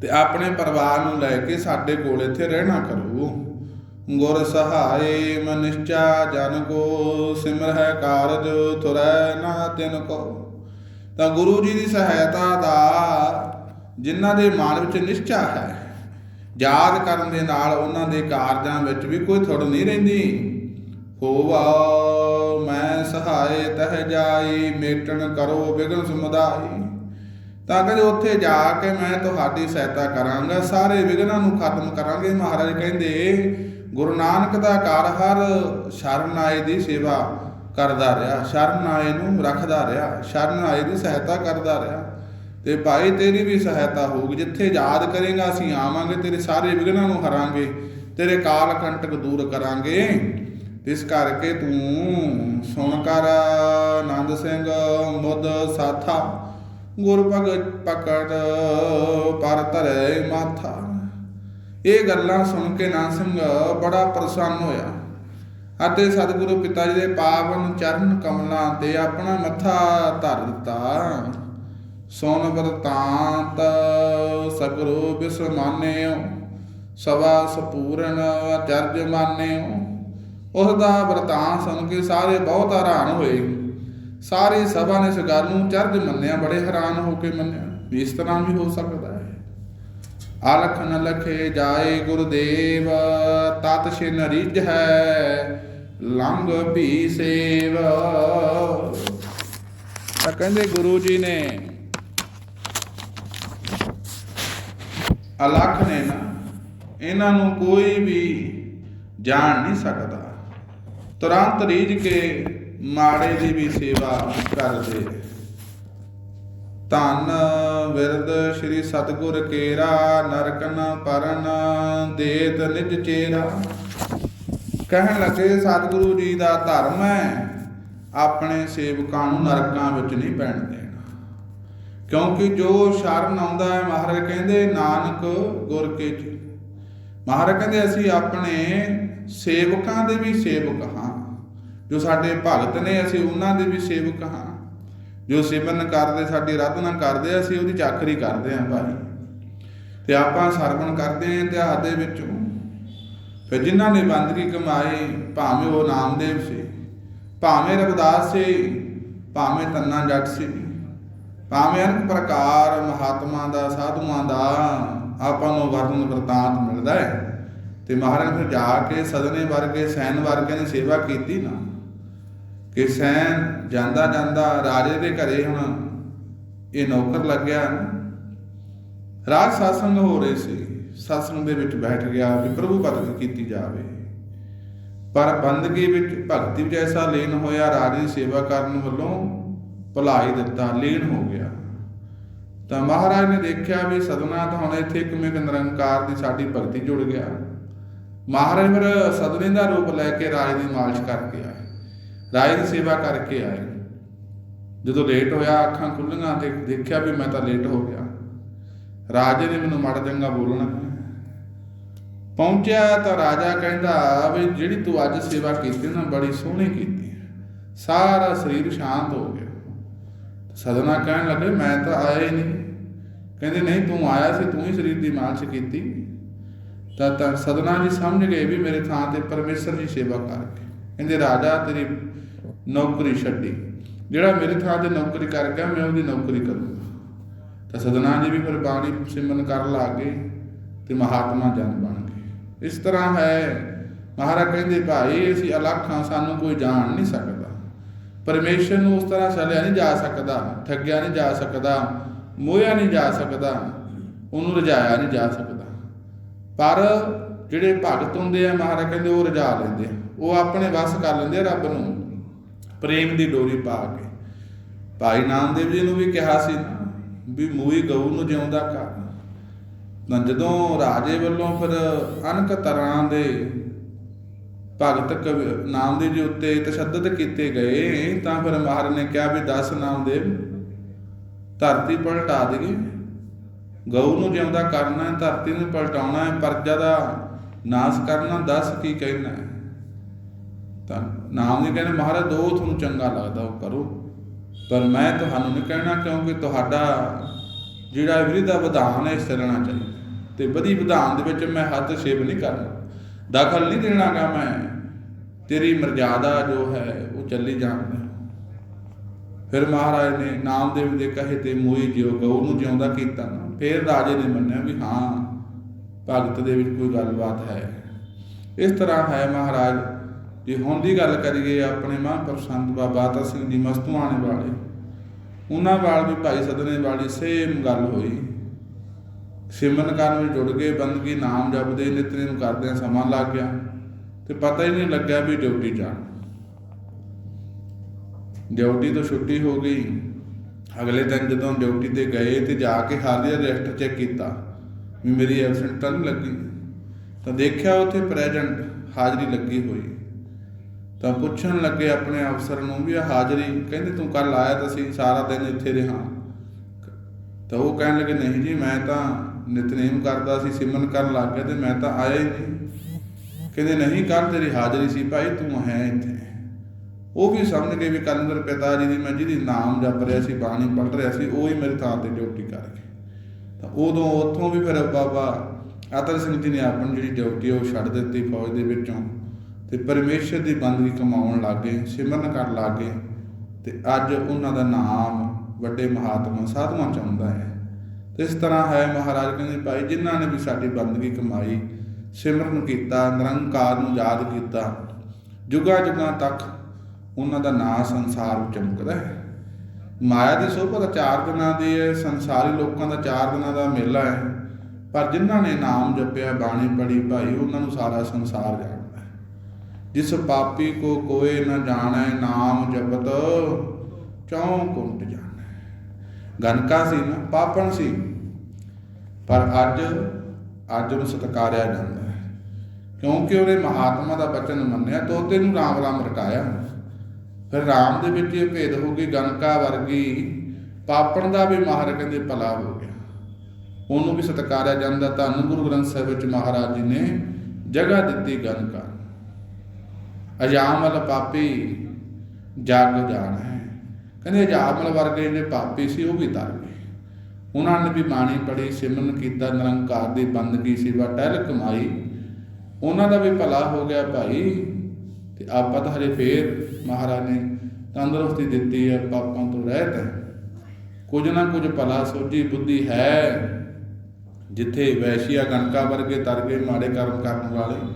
A: ਤੇ ਆਪਣੇ ਪਰਿਵਾਰ ਨੂੰ ਲੈ ਕੇ ਸਾਡੇ ਕੋਲ ਇੱਥੇ ਰਹਿਣਾ ਕਰੋ। ਗੁਰ ਸਹਾਏ ਮਨਿਸ਼ਚਾ ਜਨ ਕੋ ਸਿਮਰ ਹੈ ਕਾਰਜ, ਤੁਰੈ ਨਾ ਤਿਨ ਕੋ। ਤਾਂ ਗੁਰੂ ਜੀ ਦੀ ਸਹਾਇਤਾ ਦਾ ਜਿਨ੍ਹਾਂ ਦੇ ਮਨ ਵਿੱਚ ਨਿਸ਼ਚਾ ਹੈ, ਯਾਦ ਕਰਨ ਦੇ ਨਾਲ ਉਹਨਾਂ ਦੇ ਕਾਰਜਾਂ ਵਿੱਚ ਵੀ ਕੋਈ ਥੁੜ ਨਹੀਂ ਰਹਿੰਦੀ। ਹੋਵਾ, ਮੈਂ ਸਹਾਏ ਤਹ ਜਾਈ, ਮੇਟਣ ਕਰੋ ਬਿਗਨ ਸਮੁਦਾਈ। ਤਾਂ ਕਹਿੰਦੇ ਉੱਥੇ ਜਾ ਕੇ ਮੈਂ ਤੁਹਾਡੀ ਸਹਾਇਤਾ ਕਰਾਂਗਾ, ਸਾਰੇ ਵਿਗਨਾਂ ਨੂੰ ਖਤਮ ਕਰਾਂਗੇ। ਮਹਾਰਾਜ ਕਹਿੰਦੇ, ਗੁਰੂ ਨਾਨਕ ਦਾ ਘਰ ਹਰ ਸ਼ਰਨ ਆਏ ਦੀ ਸੇਵਾ ਕਰਦਾ ਰਿਹਾ ਸ਼ਰਨ ਆਏ ਨੂੰ ਰੱਖਦਾ ਰਿਹਾ ਸ਼ਰਨ ਆਏ ਦੀ ਸਹਾਇਤਾ ਕਰਦਾ ਰਿਹਾ। ਤੇ ਭਾਈ, ਤੇਰੀ ਵੀ ਸਹਾਇਤਾ ਹੋਊਗੀ, ਜਿੱਥੇ ਯਾਦ ਕਰੇਗਾ ਅਸੀਂ ਆਵਾਂਗੇ, ਤੇਰੇ ਸਾਰੇ ਵਿਗਨਾਂ ਨੂੰ ਹਰਾਂਗੇ, ਤੇਰੇ ਕਾਲ ਕੰਟਕ ਦੂਰ ਕਰਾਂਗੇ। ਇਸ ਕਰਕੇ ਤੂੰ ਸੁਣ ਕਰ ਆਨੰਦ ਸਿੰਘ ਮੁੱਦ ਸਾਥਾ, ਗੁਰ ਭਗਤ ਪਕੜ ਪਰ ਧਰੇ ਮਾਥਾ। ਇਹ ਗੱਲਾਂ ਸੁਣ ਕੇ ਨਾਨਕ ਸਿੰਘ ਬੜਾ ਪ੍ਰਸੰਨ ਹੋਇਆ ਅਤੇ ਸਤਿਗੁਰੂ ਪਿਤਾ ਜੀ ਦੇ ਪਾਵਨ ਚਰਨ ਕਮਲਾਂ ਤੇ ਆਪਣਾ ਮੱਥਾ ਧਰ ਦਿੱਤਾ। ਸੋਨ ਵਰਤਾਂਤ ਸਗਰੋ ਬਿਸਮਾਨਿਓ, ਸਵਾ ਸਪੂਰਨ ਅਚਰਜ ਮਾਨਿਓ। ਉਸ ਦਾ ਵਰਤਾਂਤ ਸੁਣ ਕੇ ਸਾਰੇ ਬਹੁਤ ਹੈਰਾਨ ਹੋਏ। ਸਾਰੀ ਸਭਾ ਨੇ ਇਸ ਗੱਲ ਨੂੰ ਚਰਜ ਮੰਨਿਆ, ਬੜੇ ਹੈਰਾਨ ਹੋ ਕੇ ਮੰਨਿਆ, ਵੀ ਇਸ ਤਰ੍ਹਾਂ ਵੀ ਹੋ ਸਕਦਾ ਹੈ। ਅਲਖ ਨ ਲਖੇ ਜਾਏ ਗੁਰਦੇਵ, ਤਤ ਛਿਨ ਰਿਜ ਹੈ ਲੰਗ ਭੀ ਸੇਵ। ਤਾਂ ਕਹਿੰਦੇ ਗੁਰੂ ਜੀ ਨੇ, ਅਲਖ ਨੇ ਨਾ, ਇਹਨਾਂ ਨੂੰ ਕੋਈ ਵੀ ਜਾਣ ਨਹੀਂ ਸਕਦਾ। ਤੁਰੰਤ ਰੀਝ ਕੇ ਮਾੜੇ ਦੀ ਵੀ ਸੇਵਾ ਕਰਦੇ। ਧੰਨ ਵਿਰਦ ਸ੍ਰੀ ਸਤਗੁਰ ਕੇਰਾ, ਨਰਕਨ ਪਰਨ ਦੇਤ ਨਿਜ ਚੇਰਾ। ਕਹਿਣ ਲੱਗੇ, ਸਤਿਗੁਰੂ ਜੀ ਦਾ ਧਰਮ ਹੈ, ਆਪਣੇ ਸੇਵਕਾਂ ਨੂੰ ਨਰਕਾਂ ਵਿੱਚ ਨਹੀਂ ਪੈਣ ਦੇਣਾ। ਕਿਉਂਕਿ ਜੋ ਸ਼ਰਨ ਆਉਂਦਾ ਹੈ, ਮਹਾਰਾਜ ਕਹਿੰਦੇ, ਨਾਨਕ ਗੁਰ ਕੇ ਮਹਾਰਾਜ ਕਹਿੰਦੇ, ਅਸੀਂ ਆਪਣੇ ਸੇਵਕਾਂ ਦੇ ਵੀ ਸੇਵਕ ਹਾਂ। ਜੋ ਸਾਡੇ ਭਗਤ ਨੇ ਅਸੀਂ ਉਹਨਾਂ ਦੇ ਵੀ ਸੇਵਕ ਹਾਂ। ਜੋ ਸਿਮਰਨ ਕਰਦੇ, ਸਾਡੀ ਆਰਾਧਨਾ ਕਰਦੇ, ਅਸੀਂ ਉਹਦੀ ਚਾਕਰੀ ਕਰਦੇ ਹਾਂ ਭਾਈ। ਤੇ ਆਪਾਂ ਸਰਵਣ ਕਰਦੇ ਹਾਂ ਇਤਿਹਾਸ ਦੇ ਵਿੱਚੋਂ। ਫਿਰ ਜਿਨ੍ਹਾਂ ਨੇ ਬੰਦਗੀ ਕਮਾਈ, ਭਾਵੇਂ ਉਹ ਨਾਮਦੇਵ ਸੀ, ਭਾਵੇਂ ਰਵਿਦਾਸ ਸੀ, ਭਾਵੇਂ ਤੰਨਾ ਜੱਟ ਸੀ, ਭਾਵੇਂ ਅਨੇਕ ਪ੍ਰਕਾਰ ਮਹਾਤਮਾ ਦਾ, ਸਾਧੂਆਂ ਦਾ, ਆਪਾਂ ਨੂੰ ਵਰਣਨ ਵਰਤਾਂਤ ਮਿਲਦਾ ਹੈ। ਤੇ ਮਹਾਰਾਜ ਫਿਰ ਜਾ ਕੇ ਸਦਨੇ ਵਰਗੇ, ਸੈਨ ਵਰਗੇ ਨੇ ਸੇਵਾ ਕੀਤੀ ਨਾ। ਕਿ ਸੈਨ ਜਾਂਦਾ ਜਾਂਦਾ ਰਾਜੇ ਦੇ ਘਰੇ ਹੁਣ ਇਹ ਨੌਕਰ ਲੱਗਿਆ। ਰਾਜ ਸਾਸੰਗ ਹੋ ਰਹੇ ਸੀ। ਸਤਸੰਗ ਦੇ ਵਿੱਚ ਬੈਠ ਗਿਆ ਵੀ ਪ੍ਰਭੂ ਭਗਤ ਕੀਤੀ ਜਾਵੇ। ਪਰ ਬੰਦਗੀ ਵਿੱਚ ਭਗਤੀ ਜੈਸਾ ਲੀਨ ਹੋਇਆ, ਰਾਜ ਦੀ ਸੇਵਾ ਕਰਨ ਵੱਲੋਂ ਭੁਲਾਈ ਦਿੱਤਾ, ਲੀਨ ਹੋ ਗਿਆ। ਤਾਂ ਮਹਾਰਾਜ ਨੇ ਦੇਖਿਆ ਵੀ ਸਦਨਾ ਤਾਂ ਹੁਣ ਇੱਥੇ ਕਿਵੇਂ ਕਿ ਨਿਰੰਕਾਰ ਦੀ ਸਾਡੀ ਭਗਤੀ ਜੁੜ ਗਿਆ। ਮਹਾਰਾਜ ਫਿਰ ਸਦਨੇ ਦਾ ਰੂਪ ਲੈ ਕੇ ਰਾਜ ਦੀ ਮਾਲਿਸ਼ ਕਰਕੇ ਆਏ। ਰਾਏ ਦੀ ਸੇਵਾ ਕਰਕੇ ਆਏ। ਜਦੋਂ ਲੇਟ ਹੋਇਆ, ਅੱਖਾਂ ਖੁੱਲੀਆਂ ਤੇ ਦੇਖਿਆ ਵੀ ਮੈਂ ਤਾਂ ਲੇਟ ਹੋ ਗਿਆ। ਰਾਜੇ ਨੇ ਮੈਨੂੰ ਮਾੜਾ ਚੰਗਾ ਬੋਲਣਾ ਪਹੁੰਚਿਆ ਤਾਂ ਰਾਜਾ ਕਹਿੰਦਾ, ਵੀ ਜਿਹੜੀ ਤੂੰ ਅੱਜ ਸੇਵਾ ਕੀਤੀ ਨਾ, ਬੜੀ ਸੋਹਣੀ ਕੀਤੀ ਸਾਰਾ ਸਰੀਰ ਸ਼ਾਂਤ ਹੋ ਗਿਆ। ਸਦਨਾ ਕਹਿਣ ਲੱਗੇ, ਮੈਂ ਤਾਂ ਆਇਆ ਹੀ ਨਹੀਂ। ਕਹਿੰਦੇ, ਨਹੀਂ, ਤੂੰ ਆਇਆ ਸੀ, ਤੂੰ ਹੀ ਸਰੀਰ ਦੀ ਮਾਲਸ਼ ਕੀਤੀ। ਤਾਂ ਤਾਂ ਸਦਨਾ ਜੀ ਸਮਝ ਗਏ ਵੀ ਮੇਰੇ ਥਾਂ ਤੇ ਪਰਮੇਸ਼ਰ ਦੀ ਸੇਵਾ ਕਰਕੇ ਕਹਿੰਦੇ, ਰਾਜਾ, ਤੇਰੀ ਨੌਕਰੀ ਛੱਡੀ। ਜਿਹੜਾ ਮੇਰੇ ਥਾਂ ਤੇ ਨੌਕਰੀ ਕਰ ਗਿਆ, ਮੈਂ ਉਹਦੀ ਨੌਕਰੀ ਕਰੂੰਗਾ। ਤਾਂ ਸਦਨਾ ਜੀ ਵੀ ਫਿਰ ਬਾਣੀ ਸਿਮਰਨ ਕਰਨ ਲੱਗ ਗਏ ਤੇ ਮਹਾਤਮਾ ਜਨ ਬਣ ਗਏ। ਇਸ ਤਰ੍ਹਾਂ ਹੈ। ਮਹਾਰਾਜ ਕਹਿੰਦੇ, ਭਾਈ, ਅਸੀਂ ਅਲੱਖਾਂ, ਸਾਨੂੰ ਕੋਈ ਜਾਣ ਨਹੀਂ ਸਕਦਾ। ਪਰਮੇਸ਼ਰ ਨੂੰ ਉਸ ਤਰ੍ਹਾਂ ਛਲਿਆ ਨਹੀਂ ਜਾ ਸਕਦਾ, ਠੱਗਿਆ ਨਹੀਂ ਜਾ ਸਕਦਾ, ਮੋਹਿਆ ਨਹੀਂ ਜਾ ਸਕਦਾ, ਉਹਨੂੰ ਰਜਾਇਆ ਨਹੀਂ ਜਾ ਸਕਦਾ। ਪਰ ਜਿਹੜੇ ਭਗਤ ਹੁੰਦੇ ਆ, ਮਹਾਰਾਜ ਕਹਿੰਦੇ, ਉਹ ਰਜਾ ਲੈਂਦੇ ਆ। ਉਹ ਆਪਣੇ ਵੱਸ ਕਰ ਲੈਂਦੇ ਰੱਬ ਨੂੰ। ਪ੍ਰੇਮ ਦੀ ਡੋਰੀ ਪਾ ਕੇ। ਭਾਈ ਨਾਮਦੇਵ ਜੀ ਨੂੰ ਵੀ ਕਿਹਾ ਸੀ ਵੀ ਮੂਈ ਗਊ ਨੂੰ ਜਿਉਂਦਾ ਕਰ। ਤਾਂ ਜਦੋਂ ਰਾਜੇ ਵੱਲੋਂ ਫਿਰ ਅਨਕ ਤਰ੍ਹਾਂ ਦੇ ਭਗਤ ਕਵੀ- ਨਾਮਦੇਵ ਜੀ ਉੱਤੇ ਤਸ਼ੱਦਦ ਕੀਤੇ ਗਏ, ਤਾਂ ਫਿਰ ਮਹਾਰਾਜ ਨੇ ਕਿਹਾ ਵੀ ਦਸ ਨਾਮਦੇਵ, ਧਰਤੀ ਪਲਟਾ ਦੇਗੀ ਗਊ ਨੂੰ ਜਿਉਂਦਾ ਕਰਨਾ ਹੈ ਧਰਤੀ ਨੂੰ ਪਲਟਾਉਣਾ ਹੈ ਪਰਜਾ ਦਾ ਨਾਸ਼ ਕਰਨਾ, ਦੱਸ ਕੀ ਕਹਿਣਾ ਹੈ? ਤਾਂ ਨਾਮ ਜੀ ਕਹਿੰਦੇ, ਮਹਾਰਾਜ, ਦੋ ਤੁਹਾਨੂੰ ਚੰਗਾ ਲੱਗਦਾ, ਉਹ ਕਰੋ। ਪਰ ਮੈਂ ਤੁਹਾਨੂੰ ਨਹੀਂ ਕਹਿਣਾ, ਕਿਉਂਕਿ ਤੁਹਾਡਾ ਜਿਹੜਾ ਵਿਰੋਧ ਵਿਧਾਨ ਹੈ, ਇਸ ਚੱਲਣਾ ਚਾਹੀਦਾ ਤੇ ਵਧੀ ਵਿਧਾਨ ਦੇ ਵਿੱਚ ਮੈਂ ਹੱਥ ਛੇਬ ਨਹੀਂ ਕਰਨਾ ਦਖਲ ਨਹੀਂ ਦੇਣਾਗਾ ਮੈਂ। ਤੇਰੀ ਮਰਜ਼ਾਦਾ ਜੋ ਹੈ, ਉਹ ਚੱਲੀ ਜਾਣਦਾ ਫਿਰ ਮਹਾਰਾਜ ਨੇ ਨਾਮਦੇਵ ਦੇ ਕਹੇ ਤੇ ਮੋਈ ਜਿਉ ਗਊ ਨੂੰ ਜਿਉਂਦਾ ਕੀਤਾ ਨਾ। ਫਿਰ ਰਾਜੇ ਨੇ ਮੰਨਿਆ ਵੀ ਹਾਂ, ਭਗਤ ਦੇ ਵਿੱਚ ਕੋਈ ਗੱਲਬਾਤ ਹੈ। ਇਸ ਤਰ੍ਹਾਂ ਹੈ ਮਹਾਰਾਜ ਜੇ ਹੁਣ ਦੀ ਗੱਲ ਕਰੀਏ ਆਪਣੇ ਮਹਾਂਪੁਰਖ ਸੰਤ ਬਾਬਾ ਤਾ ਸਿੰਘ ਜੀ ਮਸਤੂਆਣੇ ਵਾਲੇ। ਉਹਨਾਂ ਵਾਲ ਵੀ ਭਾਈ ਸਦਨੇ ਵਾਲੀ ਸੇਮ ਗੱਲ ਹੋਈ। ਸਿਮਰਨ ਕਰਨ ਵਿੱਚ ਜੁੜ ਗਏ, ਬੰਦਗੀ ਨਾਮ ਜਪਦੇ, ਨਿਤਨੇਮ ਕਰਦੇ, ਸਮਾਂ ਲੱਗ ਗਿਆ ਤੇ ਪਤਾ ਹੀ ਨਹੀਂ ਲੱਗਿਆ ਵੀ ਡਿਊਟੀ ਜਾਣ। ਡਿਊਟੀ ਤੋਂ ਛੁੱਟੀ ਹੋ ਗਈ। ਅਗਲੇ ਦਿਨ ਜਦੋਂ ਡਿਊਟੀ ਤੇ ਗਏ ਤੇ ਜਾ ਕੇ ਹਾਜ਼ਰ ਰਜਿਸਟਰ ਚੈੱਕ ਕੀਤਾ ਵੀ ਮੇਰੀ ਐਬਸੈਂਟ ਤਾਂ ਨਹੀਂ ਲੱਗੀ। ਤਾਂ ਦੇਖਿਆ ਉੱਥੇ ਪ੍ਰੈਜ਼ੈਂਟ ਹਾਜ਼ਰੀ ਲੱਗੀ ਹੋਈ। ਤਾਂ ਪੁੱਛਣ ਲੱਗੇ ਆਪਣੇ ਅਫਸਰ ਨੂੰ ਵੀ ਇਹ ਹਾਜ਼ਰੀ, ਕਹਿੰਦੇ ਤੂੰ ਕੱਲ ਆਇਆ ਤਾਂ ਸੀ ਸਾਰਾ ਦਿਨ ਇੱਥੇ ਰਿਹਾ ਤਾਂ ਉਹ ਕਹਿਣ ਲੱਗੇ, ਨਹੀਂ ਜੀ, ਮੈਂ ਤਾਂ ਨਿਤਨੇਮ ਕਰਦਾ ਸੀ ਸਿਮਨ ਕਰਨ ਲੱਗ ਗਿਆ ਤੇ ਮੈਂ ਤਾਂ ਆਇਆ ਹੀ ਨਹੀਂ। ਕਹਿੰਦੇ, ਨਹੀਂ ਕੱਲ ਤੇਰੀ ਹਾਜ਼ਰੀ ਸੀ ਭਾਈ, ਤੂੰ ਹੈ ਇੱਥੇ। ਉਹ ਵੀ ਸਮਝ ਗਏ ਵੀ ਕਲੰਦਰ ਪਿਤਾ ਜੀ ਦੀ ਮੈਂ ਜਿਹਦੀ ਨਾਮ ਜਪ ਰਿਹਾ ਸੀ, ਬਾਣੀ ਪੜ੍ਹ ਰਿਹਾ ਸੀ, ਉਹ ਹੀ ਮੇਰੇ ਥਾਂ ਤੇ ਡਿਊਟੀ ਕਰ ਗਏ। ਤਾਂ ਉਦੋਂ ਉੱਥੋਂ ਵੀ ਫਿਰ ਬਾਬਾ ਅਤਰ ਸਿੰਘ ਜੀ ਨੇ ਆਪਣੀ ਜਿਹੜੀ ਡਿਊਟੀ ਉਹ ਛੱਡ ਦਿੱਤੀ ਫੌਜ ਦੇ ਵਿੱਚੋਂ। ਤੇ ਪਰਮੇਸ਼ਰ ਦੀ ਬੰਦਗੀ ਕਮਾਉਣ ਲੱਗੇ, ਸਿਮਰਨ ਕਰਨ ਲੱਗੇ ਤੇ ਅੱਜ ਉਹਨਾਂ ਦਾ ਨਾਮ ਵੱਡੇ ਮਹਾਤਮਾ ਸਾਧੂਆਂ ਚ ਆਉਂਦਾ ਹੈ। ਤੇ ਇਸ ਤਰ੍ਹਾਂ ਹੈ ਮਹਾਰਾਜ ਕਹਿੰਦੇ, ਭਾਈ, ਜਿਨ੍ਹਾਂ ਨੇ ਵੀ ਸਾਡੀ ਬੰਦਗੀ ਕਮਾਈ, ਸਿਮਰਨ ਕੀਤਾ, ਨਿਰੰਕਾਰ ਨੂੰ ਯਾਦ ਕੀਤਾ, ਜੁਗਾ ਜੁਗਾ ਤੱਕ ਉਹਨਾਂ ਦਾ ਨਾਂ ਸੰਸਾਰ ਵਿੱਚ ਚਮਕਦਾ ਹੈ। ਮਾਇਆ ਦੀ ਸੋਭਾ ਤਾਂ ਚਾਰ ਦਿਨਾਂ ਦੀ ਹੈ, ਸੰਸਾਰੀ ਲੋਕਾਂ ਦਾ ਚਾਰ ਦਿਨਾਂ ਦਾ ਮੇਲਾ ਹੈ, ਪਰ ਜਿਨ੍ਹਾਂ ਨੇ ਨਾਮ ਜਪਿਆ, ਬਾਣੀ ਪੜੀ ਭਾਈ, ਉਹਨਾਂ ਨੂੰ ਸਾਰਾ ਸੰਸਾਰ ਜਾਣ ਜਿਸ ਪਾਪੀ ਕੋ ਕੋਏ ਨ ਜਾਣੈ, ਨਾਮ ਜਪਤ ਚੌਂ ਕੁੰਟ ਜਾਣੈ। ਗਨਕਾ ਸੀ ਨਾ, ਪਾਪਣ ਸੀ। ਪਰ ਅੱਜ ਅੱਜ ਉਹਨੂੰ ਸਤਕਾਰਿਆ ਜਾਂਦਾ ਹੈ। ਕਿਉਂਕਿ ਉਹਨੇ ਮਹਾਤਮਾ ਦਾ ਬਚਨ ਮੰਨਿਆ ਤੋਤੇ ਨੂੰ ਰਾਮ ਰਾਮ ਰਟਾਇਆ। ਫਿਰ ਰਾਮ ਦੇ ਵਿੱਚ ਇਹ ਭੇਦ ਹੋ ਗਈ, ਗਨਕਾ ਵਰਗੀ ਪਾਪਣ ਦਾ ਵੀ ਮਹਾਰਾਜ ਕਹਿੰਦੇ ਭਲਾ ਹੋ ਗਿਆ। ਉਹਨੂੰ ਵੀ ਸਤਕਾਰਿਆ ਜਾਂਦਾ ਧੰਨ ਗੁਰੂ ਗ੍ਰੰਥ ਸਾਹਿਬ ਵਿੱਚ ਮਹਾਰਾਜ ਜੀ ਨੇ ਜਗ੍ਹਾ ਦਿੱਤੀ ਗਨਕਾ ਅਜਾਮਲ ਪਾਪੀ ਜਗ ਜਾਣ ਹੈ। ਕਹਿੰਦੇ ਅਜਾਮਲ ਵਰਗੇ ਜਿਹੜੇ ਪਾਪੀ ਸੀ, ਉਹ ਵੀ ਤਰ ਗਏ। ਉਹਨਾਂ ਨੇ ਵੀ ਬਾਣੀ ਪੜ੍ਹੀ, ਸਿਮਰਨ ਕੀਤਾ, ਨਿਰੰਕਾਰ ਦੀ ਬੰਦਗੀ ਸੇਵਾ ਟਹਿਲ ਕਮਾਈ। ਉਹਨਾਂ ਦਾ ਵੀ ਭਲਾ ਹੋ ਗਿਆ ਭਾਈ। ਤੇ ਆਪਾਂ ਤਾਂ ਹਰੇ ਫੇਰ ਮਹਾਰਾਜ ਨੇ ਤੰਦਰੁਸਤੀ ਦਿੱਤੀ ਹੈ, ਪਾਪਾਂ ਤੋਂ ਰਹਿਤ ਹੈ। ਕੁਝ ਨਾ ਕੁਝ ਭਲਾ ਸੋਝੀ ਬੁੱਧੀ ਹੈ। ਜਿੱਥੇ ਵੈਸ਼ੀਆ ਗਣਕਾ ਵਰਗੇ ਤਰ ਗਏ, ਮਾੜੇ ਕਰਮ ਕਰਨ ਵਾਲੇ,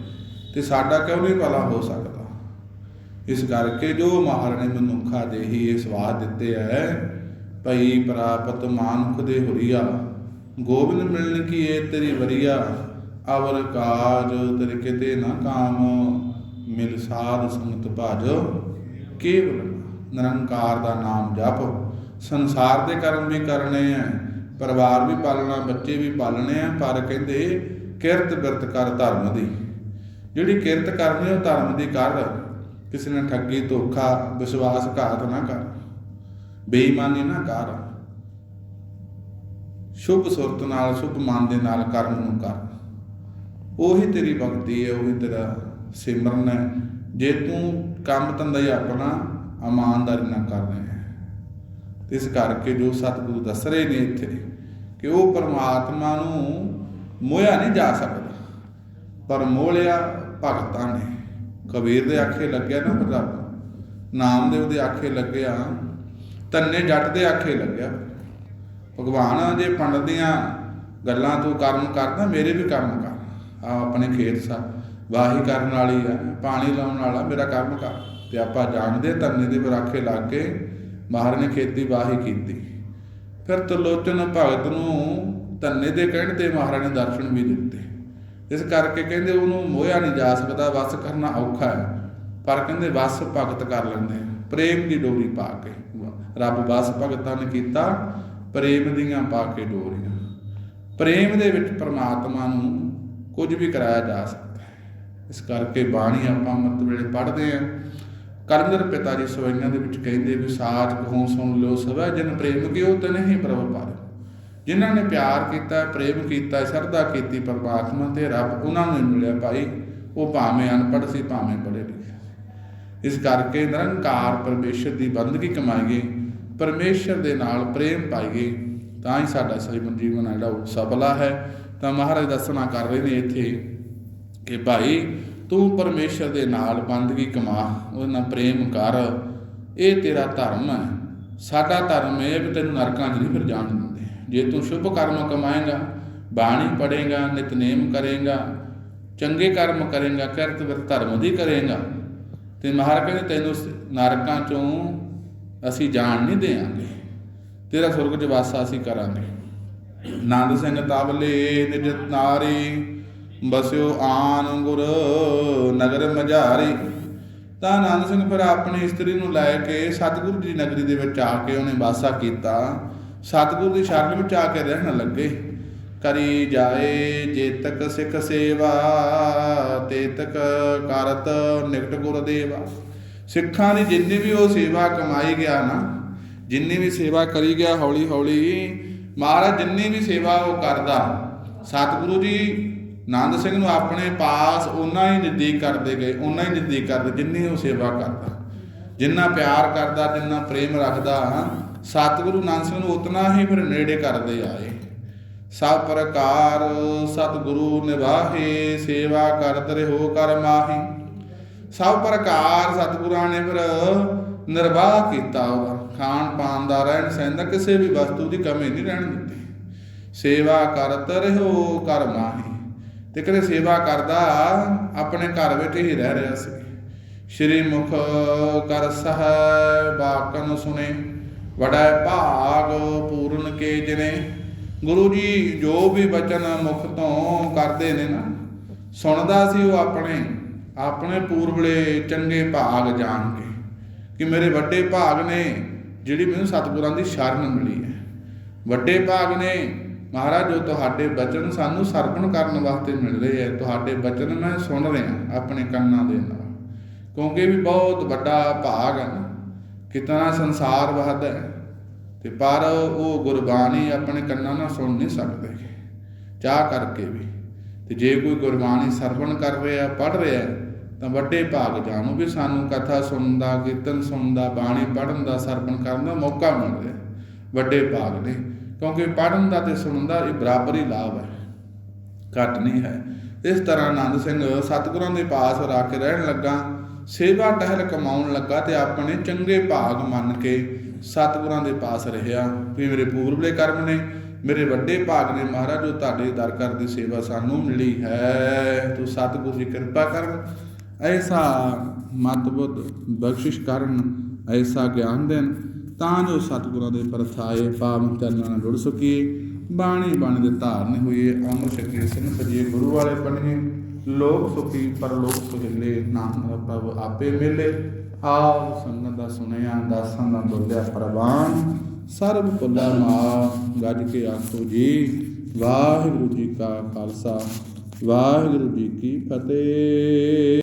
A: ਤੇ ਸਾਡਾ ਕਿਉਂ ਨਹੀਂ ਭਲਾ ਹੋ ਸਕਦਾ? ਇਸ ਕਰਕੇ ਜੋ ਮਹਾਰਾਣੇ ਨੇ ਮਨੁੱਖਾ ਦੇ ਹੀ ਇਹ ਸਵਾਦ ਦਿੱਤੇ ਹੈ ਭਈ ਪ੍ਰਾਪਤ ਮਾਨੁਖ ਦੇ ਹੁਰੀਆ, ਗੋਬਿੰਦ ਮਿਲਣ ਕੀ ਏ ਤੇਰੀ ਵਰੀਆ, ਅਵਰ ਕਾਜ ਤੇਰੇ ਕਿਤੇ ਨਾ ਕਾਮ, ਮਿਲ ਸਾਧ ਸੰਗਤ ਭਜ ਕੇਵਲ ਨਿਰੰਕਾਰ ਦਾ ਨਾਮ ਜਪ। ਸੰਸਾਰ ਦੇ ਕਰਮ ਵੀ ਕਰਨੇ ਆ ਪਰਿਵਾਰ ਵੀ ਪਾਲਣਾ, ਬੱਚੇ ਵੀ ਪਾਲਣੇ ਆ ਪਰ ਕਹਿੰਦੇ ਕਿਰਤ ਬਿਰਤ ਕਰ ਧਰਮ ਦੀ। ਜਿਹੜੀ ਕਿਰਤ ਕਰਨੀ ਉਹ ਧਰਮ ਦੀ ਕਰ। ਕਿਸੇ ਨੇ ਠੱਗੀ, ਧੋਖਾ ਵਿਸ਼ਵਾਸਘਾਤ ਨਾ ਕਰ। ਬੇਈਮਾਨੀ ਨਾ ਕਰ। ਸ਼ੁਭ ਸੁਰਤ ਨਾਲ, ਸ਼ੁਭ ਮਨ ਦੇ ਨਾਲ ਕਰਮ ਨੂੰ ਕਰ। ਉਹੀ ਤੇਰੀ ਭਗਤੀ ਹੈ, ਉਹੀ ਤੇਰਾ ਸਿਮਰਨ ਹੈ। ਜੇ ਤੂੰ ਕੰਮ ਧੰਦਾ ਹੀ ਆਪਣਾ, ਇਮਾਨਦਾਰੀ ਨਾਲ ਕਰ ਰਿਹਾ ਹੈ। ਇਸ ਕਰਕੇ ਜੋ ਸਤਿਗੁਰੂ ਦੱਸ ਰਹੇ ਨੇ ਇੱਥੇ ਕਿ ਉਹ ਪਰਮਾਤਮਾ ਨੂੰ ਮੋਹਿਆ ਨਹੀਂ ਜਾ ਸਕਦਾ। ਪਰ ਮੋਲਿਆ ਭਗਤਾਂ ਨੇ। ਕਬੀਰ ਦੇ ਆਖੇ ਲੱਗਿਆ ਨਾ ਰੱਬ ਨਾਮਦੇਵ ਦੇ ਆਖੇ ਲੱਗਿਆ। ਤੰਨੇ ਜੱਟ ਦੇ ਆਖੇ ਲੱਗਿਆ। ਭਗਵਾਨ ਜੇ ਪੰਡਤ ਦੀਆਂ ਗੱਲਾਂ ਤੂੰ ਕਰਮ ਕਰਦਾ, ਮੇਰੇ ਵੀ ਕਰਮ ਕਰ। ਆ ਆਪਣੇ ਖੇਤ ਸਾ, ਵਾਹੀ ਕਰਨ ਵਾਲੀ ਆ, ਪਾਣੀ ਲਾਉਣ ਵਾਲਾ, ਮੇਰਾ ਕੰਮ ਕਰ। ਤੇ ਆਪਾਂ ਜਾਣਦੇ ਤੰਨੇ ਦੇ ਬਰਾਖੇ ਲੱਗ ਕੇ ਬਾਹਰ ਨੇ ਖੇਤੀ ਵਾਹੀ ਕੀਤੀ। ਫਿਰ ਤਲੋਚਨ ਭਗਤ ਨੂੰ ਤੰਨੇ ਦੇ ਕਹਿਣ ਤੇ ਮਹਾਰਾਜ ਨੇ ਦਰਸ਼ਨ ਵੀ ਦਿੱਤੇ। ਇਸ ਕਰਕੇ ਕਹਿੰਦੇ ਉਹਨੂੰ ਮੋਇਆ ਨਹੀਂ ਜਾ ਸਕਦਾ, ਵਸ ਕਰਨਾ ਔਖਾ ਹੈ। ਪਰ ਕਹਿੰਦੇ ਵਸ ਭਗਤ ਕਰ ਲੈਂਦੇ ਪ੍ਰੇਮ ਦੀ ਡੋਰੀ ਪਾ ਕੇ ਰੱਬ ਵਸ ਭਗਤਾਂ ਨੇ ਕੀਤਾ, ਪ੍ਰੇਮ ਦੀਆਂ ਪਾ ਕੇ ਡੋਰੀਆਂ। ਪ੍ਰੇਮ ਦੇ ਵਿੱਚ ਪ੍ਰਮਾਤਮਾ ਨੂੰ ਕੁਝ ਵੀ ਕਰਾਇਆ ਜਾ ਸਕਦਾ ਹੈ। ਇਸ ਕਰਕੇ ਬਾਣੀ ਆਪਾਂ ਅੰਮ੍ਰਿਤ ਵੇਲੇ ਪੜ੍ਹਦੇ ਆਂ। ਕਰਮਦਰ ਪਿਤਾ ਜੀ ਸਵਈਆਂ ਦੇ ਵਿੱਚ ਕਹਿੰਦੇ ਵੀ ਸਾਚ ਕਹੂੰ ਸੁਣ ਲਿਓ ਸਭਾ ਜਨ ਪ੍ਰੇਮ ਕਿਉ ਤੇ ਨਹੀਂ ਪ੍ਰਭ ਪਾ ਜਿਨ੍ਹਾਂ ਨੇ ਪਿਆਰ ਕੀਤਾ, ਪ੍ਰੇਮ ਕੀਤਾ, ਸ਼ਰਧਾ ਕੀਤੀ, ਪਰਮਾਤਮਾ ਤੇ ਰੱਬ ਉਹਨਾਂ ਨੂੰ ਹੀ ਮਿਲਿਆ ਭਾਈ। ਉਹ ਭਾਵੇਂ ਅਨਪੜ੍ਹ ਸੀ, ਭਾਵੇਂ ਪੜ੍ਹੇ ਲਿਖੇ ਸੀ। ਇਸ ਕਰਕੇ ਨਿਰੰਕਾਰ ਪਰਮੇਸ਼ਰ ਦੀ ਬੰਦਗੀ ਕਮਾਈਏ, ਪਰਮੇਸ਼ਰ ਦੇ ਨਾਲ ਪ੍ਰੇਮ ਪਾਈਏ, ਤਾਂ ਹੀ ਸਾਡਾ ਸਜੀਵਨ ਜੀਵਨ ਹੈ ਜਿਹੜਾ ਉਹ ਸਫਲਾ ਹੈ। ਤਾਂ ਮਹਾਰਾਜ ਦੱਸਣਾ ਕਰ ਰਹੇ ਨੇ ਇੱਥੇ ਕਿ ਭਾਈ, ਤੂੰ ਪਰਮੇਸ਼ਰ ਦੇ ਨਾਲ ਬੰਦਗੀ ਕਮਾ, ਉਹਦੇ ਨਾਲ ਪ੍ਰੇਮ ਕਰ। ਇਹ ਤੇਰਾ ਧਰਮ ਹੈ। ਸਾਡਾ ਧਰਮ ਇਹ ਵੀ ਤੈਨੂੰ ਨਰਕਾਂ 'ਚ ਨਹੀਂ ਫਿਰ ਜਾਣ ਜੇ ਤੂੰ ਸ਼ੁਭ ਕਰਮ ਕਮਾਏਗਾ, ਬਾਣੀ ਪੜੇਗਾ ਨਿਤਨੇਮ ਕਰੇਗਾ, ਚੰਗੇ ਕਰਮ ਕਰੇਗਾ, ਕਿਰਤ ਵਿਰ ਧਰਮ ਦੀ ਕਰੇਗਾ, ਤੇ ਮਹਾਰਾਜ ਕਹਿੰਦੇ ਤੈਨੂੰ ਸ- ਨਰਕਾਂ 'ਚੋਂ ਅਸੀਂ ਜਾਣ ਨਹੀਂ ਦੇਵਾਂਗੇ। ਤੇਰਾ ਸੁਰਗ 'ਚ ਵਾਸਾ ਅਸੀਂ ਕਰਾਂਗੇ। ਨੰਦ ਸਿੰਘ ਤਬਲੇ ਨਿਜ ਨਾਰੀ, ਬਸਿਓ ਆਨ ਗੁਰ ਨਗਰ ਮਝਾਰੀ। ਤਾਂ ਆਨੰਦ ਸਿੰਘ ਫਿਰ ਆਪਣੀ ਇਸਤਰੀ ਨੂੰ ਲੈ ਕੇ ਸਤਿਗੁਰੂ ਜੀ ਨਗਰੀ ਦੇ ਵਿੱਚ ਆ ਕੇ ਉਹਨੇ ਵਾਸਾ ਕੀਤਾ। ਸਤਿਗੁਰੂ ਦੀ ਸ਼ਰਨ ਵਿੱਚ ਆ ਕੇ ਰਹਿਣ ਲੱਗੇ। ਕਰੀ ਜਾਏ ਜੇਤਕ ਸਿੱਖ ਸੇਵਾ, ਤੇਤਕ ਕਰਤ ਨਿਕਟ ਗੁਰ ਦੇਵਾ। ਸਿੱਖਾਂ ਦੀ ਜਿੰਨੀ ਵੀ ਉਹ ਸੇਵਾ ਕਮਾਈ ਗਿਆ ਨਾ, ਜਿੰਨੀ ਵੀ ਸੇਵਾ ਕਰੀ ਗਿਆ ਹੌਲੀ ਹੌਲੀ, ਮਹਾਰਾਜ ਜਿੰਨੀ ਵੀ ਸੇਵਾ ਉਹ ਕਰਦਾ, ਸਤਿਗੁਰੂ ਜੀ ਨੰਦ ਸਿੰਘ ਨੂੰ ਆਪਣੇ ਪਾਸ ਉਹਨਾਂ ਹੀ ਨਜ਼ਦੀਕ ਕਰਦੇ ਗਏ ਉਹਨਾਂ ਹੀ ਨਜ਼ਦੀਕ ਕਰਦੇ ਜਿੰਨੀ ਉਹ ਸੇਵਾ ਕਰਦਾ। ਜਿੰਨਾ ਪਿਆਰ ਕਰਦਾ, ਜਿੰਨਾ ਪ੍ਰੇਮ ਰੱਖਦਾ ਸਤਿਗੁਰੂ ਨਾਨਕ ਸਿੰਘ ਨੂੰ ਉਤਨਾ ਹੀ ਫਿਰ ਨੇੜੇ ਕਰਦੇ ਆਏ। ਸਭ ਪ੍ਰਕਾਰ ਸਤਿਗੁਰੂ ਨਿਵਾਹੇ ਸੇਵਾ ਕਰਤ ਰਹੋ ਕਰ ਮਾਹੀ। ਸਭ ਪ੍ਰਕਾਰ ਸਤਿਗੁਰਾਂ ਨੇ ਫਿਰ ਨਿਰਵਾਹ ਕੀਤਾ ਉਹਦਾ ਖਾਣ ਪਾਣ ਦਾ ਰਹਿਣ ਸਹਿਣ ਦਾ ਕਿਸੇ ਵੀ ਵਸਤੂ ਦੀ ਕਮੀ ਨਹੀਂ ਰਹਿਣ ਦਿੱਤੀ। ਸੇਵਾ ਕਰਤ ਰਹੋ ਕਰ ਮਾਹੀ। ਤੇ ਕਦੇ ਸੇਵਾ ਕਰਦਾ ਆਪਣੇ ਘਰ ਵਿੱਚ ਹੀ ਰਹਿ ਰਿਹਾ ਸੀ। ਸ਼੍ਰੀ ਮੁਖ ਕਰ ਸਹਿ ਬਾਕਨ ਸੁਣੇ। ਵੜਾ ਭਾਗ ਪੂਰਨ ਕੇ ਜਿਨੇ। ਗੁਰੂ ਜੀ ਜੋ ਵੀ ਬਚਨ ਮੁਖ ਤੋਂ ਕਰਦੇ ਨੇ ਨਾ, ਸੁਣਦਾ ਸੀ ਉਹ ਆਪਣੇ ਆਪਣੇ ਪੂਰਬਲੇ ਚੰਗੇ ਭਾਗ ਜਾਣ ਕੇ ਕਿ ਮੇਰੇ ਵੱਡੇ ਭਾਗ ਨੇ, ਜਿਹੜੀ ਮੈਨੂੰ ਸਤਿਗੁਰਾਂ ਦੀ ਸ਼ਰਨ ਮਿਲੀ ਹੈ। ਵੱਡੇ ਭਾਗ ਨੇ, ਮਹਾਰਾਜ ਜੋ ਤੁਹਾਡੇ ਬਚਨ ਸਾਨੂੰ ਸਰਵਣ ਕਰਨ ਵਾਸਤੇ ਮਿਲ ਰਹੇ ਹੈ, ਤੁਹਾਡੇ ਬਚਨ ਮੈਂ ਸੁਣ ਰਿਹਾ, ਆਪਣੇ ਕੰਨਾਂ ਦੇ ਨਾਲ। ਕਿਉਂਕਿ ਵੀ ਬਹੁਤ ਵੱਡਾ ਭਾਗ ਹੈ ਕਿਤਨਾ ਸੰਸਾਰ ਵਹਦਾ ਹੈ ਤੇ ਪਰ ਉਹ ਗੁਰਬਾਣੀ ਆਪਣੇ ਕੰਨਾਂ ਨਾਲ ਸੁਣ ਨਹੀਂ ਸਕਦੇ। ਚਾਹ ਕਰਕੇ ਵੀ। ਤੇ ਜੇ ਕੋਈ ਗੁਰਬਾਣੀ ਸਰਵਣ ਕਰ ਰਿਹਾ ਪੜ ਰਿਹਾ ਤਾਂ ਵੱਡੇ ਭਾਗ ਜਾਣੋ। ਵੀ ਸਾਨੂੰ ਕਥਾ ਸੁਣਨ ਦਾ ਕੀਰਤਨ ਸੁਣਨ ਦਾ ਬਾਣੀ ਪੜਨ ਦਾ, ਸਰਵਣ ਕਰਨ ਦਾ ਮੌਕਾ ਮਿਲ ਰਿਹਾ। ਵੱਡੇ ਭਾਗ ਨੇ। ਕਿਉਂਕਿ ਪੜਨ ਦਾ ਤੇ ਸੁਣਨ ਦਾ ਇਹ ਬਰਾਬਰ ਹੀ ਲਾਭ ਹੈ। ਘੱਟ ਨਹੀਂ ਹੈ। ਇਸ ਤਰ੍ਹਾਂ ਆਨੰਦ ਸਿੰਘ ਸਤਿਗੁਰਾਂ ਦੇ ਪਾਸ ਰਾ ਕੇ ਰਹਿਣ ਲੱਗਾ। ਸੇਵਾ ਟਹਿਲ ਕਮਾਉਣ ਲੱਗਾ ਤੇ ਆਪਣੇ ਚੰਗੇ ਭਾਗ ਮੰਨ ਕੇ ਸਤਿਗੁਰਾਂ ਦੇ ਪਾਸ ਰਿਹਾ। ਵੀ ਮੇਰੇ ਪੂਰਬਲੇ ਕਰਮ ਨੇ, ਮੇਰੇ ਵੱਡੇ ਭਾਗ ਨੇ ਮਹਾਰਾਜ ਜੋ ਤੁਹਾਡੇ ਦਰ ਕਰ ਦੀ ਸੇਵਾ ਸਾਨੂੰ ਮਿਲੀ ਹੈ। ਤੂੰ ਸਤਿਗੁਰ ਦੀ ਕਿਰਪਾ ਕਰ। ਐਸਾ ਮਤਬੁੱਧ ਬਖਸ਼ਿਸ਼ ਕਰਨ, ਐਸਾ ਗਿਆਨ ਦੇਣ, ਤਾਂ ਜੋ ਸਤਿਗੁਰਾਂ ਦੇ ਪਰਥਾਏ ਪਾਵਨ ਚਰਨਾਂ ਨਾਲ ਜੁੜ ਸਕੀਏ। ਬਾਣੀ ਬਾਣੀ ਦੇ ਧਾਰਨ ਹੋਈਏ ਅਮਰ ਛਕੀਏ ਸਿੰਘ ਸਜੀਏ ਗੁਰੂ ਵਾਲੇ ਬਣੀਏ। ਲੋਕ ਸੁਖੀ ਪਰਲੋਕ ਸੁਹਿਲੇ, ਨਾਮ ਦਾ ਪ੍ਰਭ ਆਪੇ ਮਿਲੇ। ਆਪ ਸੰਗਤ ਦਾ ਸੁਣਿਆ, ਦਾਸਾਂ ਦਾ ਬੋਲਿਆ ਪ੍ਰਵਾਨ। ਸਰਬ ਭੁੱਲਾ ਮਾ ਗੱਜ ਕੇ ਆਖੋ ਜੀ, ਵਾਹਿਗੁਰੂ ਜੀ ਕਾ ਖਾਲਸਾ, ਵਾਹਿਗੁਰੂ ਜੀ ਕੀ ਫਤਿਹ।